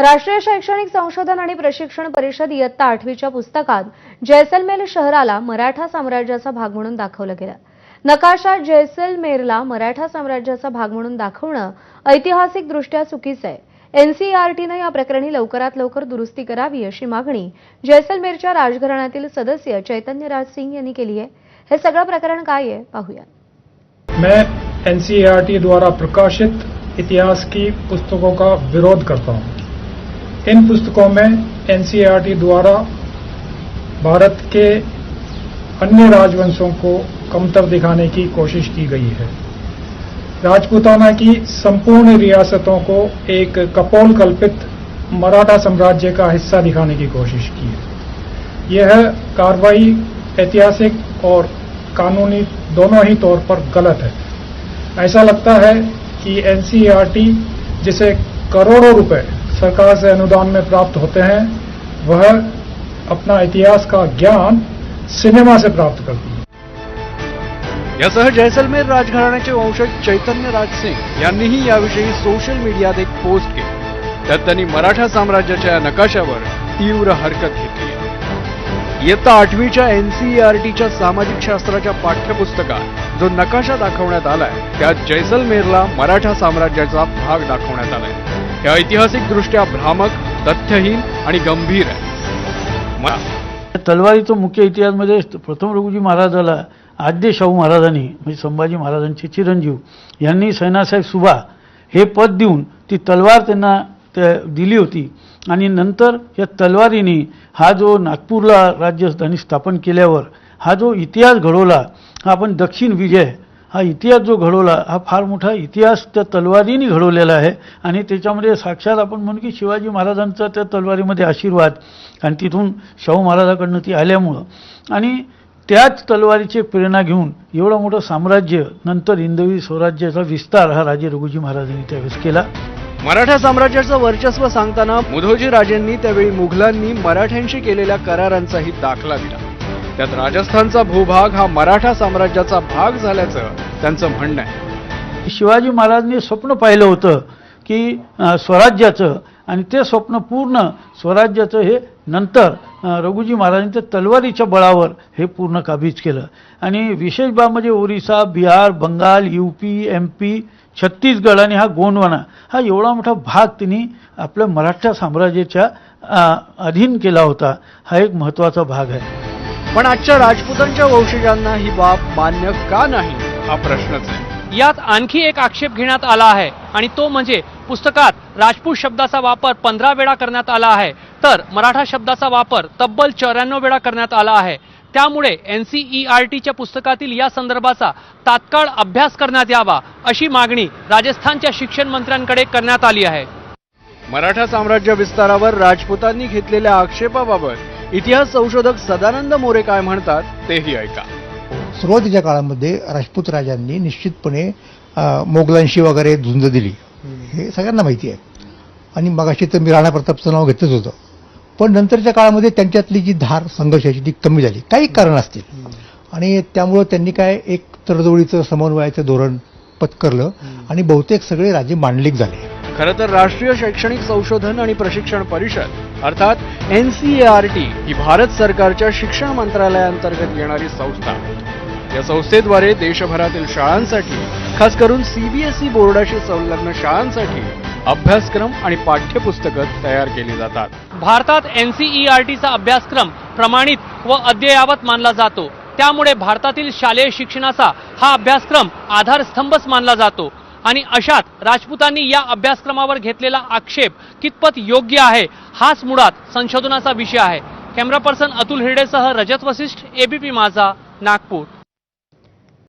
राष्ट्रीय शैक्षणिक संशोधन आणि प्रशिक्षण परिषद इयत्ता आठवीच्या पुस्तकात जैसलमेर शहराला मराठा साम्राज्याचा भाग म्हणून दाखवलं गेलं. नकाशा जैसलमेरला मराठा साम्राज्याचा भाग म्हणून दाखवणं ऐतिहासिकदृष्ट्या चुकीचं आहे. एनसीईआरटीनं या प्रकरणी लवकरात लवकर दुरुस्ती करावी अशी मागणी जैसलमेरच्या राजघराण्यातील सदस्य चैतन्यराज सिंग यांनी केली आहे. हे सगळं प्रकरण काय आहे पाहूया. मैं एनसीईआरटी द्वारा प्रकाशित इतिहास की पुस्तकों का विरोध करता हूं। इन पुस्तकों में एनसीईआरटी द्वारा भारत के अन्य राजवंशों को कमतर दिखाने की कोशिश की गई है। राजपूताना की संपूर्ण रियासतों को एक कपोल कल्पित मराठा साम्राज्य का हिस्सा दिखाने की कोशिश की है। यह कार्रवाई ऐतिहासिक और कानूनी दोनों ही तौर पर गलत है। ऐसा लगता है कि एनसीईआरटी जिसे करोड़ों रुपए सरकार से अनुदान में प्राप्त होते हैं वह अपना इतिहास का ज्ञान सिनेमा से प्राप्त करती है। यासह जैसलमेर राजघराण्याचे वंशज चैतन्य राज सिंग यांनीही याविषयी सोशल मीडियात एक पोस्ट केली. त्यात त्यांनी मराठा साम्राज्याच्या या नकाशावर तीव्र हरकत घेतली. इयत्ता आठवीच्या एनसीईआरटीच्या सामाजिक शास्त्राच्या पाठ्यपुस्तकात जो नकाशा दाखवण्यात आलाय त्यात जैसलमेरला मराठा साम्राज्याचा भाग दाखवण्यात आलाय. हे ऐतिहासिकदृष्ट्या भ्रामक तथ्यहीन आणि गंभीर आहे. तलवारीचा मुख्य इतिहासमध्ये प्रथम रघुजी महाराजाला आद्य शाहू महाराजांनी म्हणजे संभाजी महाराजांचे चिरंजीव यांनी सैनासाहेब सुभा हे पद देऊन ती तलवार त्यांना त्या दिली होती. आणि नंतर या तलवारीने हा जो नागपूरला राजधानी स्थापन केल्यावर हा जो इतिहास घडवला हा आपण दक्षिण विजय हा इतिहास जो घडवला हा फार मोठा इतिहास त्या तलवारीने घडवलेला आहे. आणि त्याच्यामध्ये साक्षात आपण म्हणू की शिवाजी महाराजांचा त्या तलवारीमध्ये आशीर्वाद आणि तिथून शाहू महाराजाकडनं ती आल्यामुळं. आणि त्याच तलवारीची प्रेरणा घेऊन एवढं मोठं साम्राज्य नंतर हिंदवी स्वराज्याचा विस्तार हा राजे रघुजी महाराजांनी त्यावेळेस केला. मराठा साम्राज्याचं वर्चस्व सांगताना मुधोजी राजेंनी त्यावेळी मुघलांनी मराठ्यांशी केलेल्या करारांचाही दाखला दिला. त्यात राजस्थानचा भूभाग हा मराठा साम्राज्याचा भाग झाल्याचं त्यांचं म्हणणं आहे. शिवाजी महाराजांनी स्वप्न पाहिलं होतं की स्वराज्याचं आणि ते स्वप्न पूर्ण स्वराज्याचं हे नंतर रघुजी रघुजी ते तलवारीच्या बळावर हे पूर्ण काबीज केलं. आणि विशेष बाब म्हणजे Orissa Bihar Bengal U P M P Chhattisgarh आणि हा गोंडवाना हा एवढा मोठा भाग त्यांनी आपल्या मराठा साम्राज्याच्या अधीन केला होता. हा एक महत्त्वाचा भाग आहे. पण आजच्या राजपुतांच्या वंशजांना ही बाब मान्य का नाही? हा प्रश्नच आहे. यात आणखी एक आक्षेप घेण्यात आला आहे आणि तो म्हणजे पुस्तकात राजपूत शब्दाचा वापर पंधरा वेळा करण्यात आला आहे तर मराठा शब्दाचा वापर तब्बल चौऱ्याण्णव वेळा करण्यात आला आहे. त्यामुळे एन सी ई आर टीच्या पुस्तकातील या संदर्भाचा तात्काळ अभ्यास करण्यात यावा अशी मागणी राजस्थानच्या शिक्षण मंत्र्यांकडे करण्यात आली आहे. मराठा साम्राज्य विस्तारावर राजपुतांनी घेतलेल्या आक्षेपाबाबत इतिहास संशोधक सदानंद मोरे काय म्हणतात तेही ऐका. सुरुवातीच्या काळामध्ये राजपूत राजांनी निश्चितपणे मोगलांशी वगैरे झुंज दिली. हे सगळ्यांना माहिती आहे. आणि मगाशी तर मी राणा प्रतापचं नाव घेतलंच होतं. पण नंतरच्या काळामध्ये त्यांच्यातली जी धार संघर्षाची ती कमी झाली. काही कारण असतील. आणि त्यामुळं त्यांनी काय एक तडजोडीचं समन्वयाचं धोरण पत्करलं. आणि बहुतेक सगळे राजे मांडलिक झाले. खरं तर राष्ट्रीय शैक्षणिक संशोधन आणि प्रशिक्षण परिषद अर्थात N C E R T ही भारत सरकारच्या शिक्षण मंत्रालयाअंतर्गत येणारी संस्था. आहे. या संस्थेद्वारे देशभरातील शाळांसाठी खास करून सीबीएसई बोर्डाशी संलग्न शाळांसाठी अभ्यासक्रम आणि पाठ्यपुस्तकं तयार केली जातात. भारतात एन सी ई आर टीचा अभ्यासक्रम प्रमाणित व अद्ययावत मानला जातो. त्यामुळे भारतातील शालेय शिक्षणाचा हा अभ्यासक्रम आधारस्तंभच मानला जातो. आणि अशात राजपूतांनी या अभ्यासक्रमावर घेतलेला आक्षेप कितपत योग्य आहे हाच मुळात संशोधनाचा विषय आहे. कॅमेरा पर्सन अतुल हिरडेसह रजत वसिष्ठ एबीपी माझा नागपूर.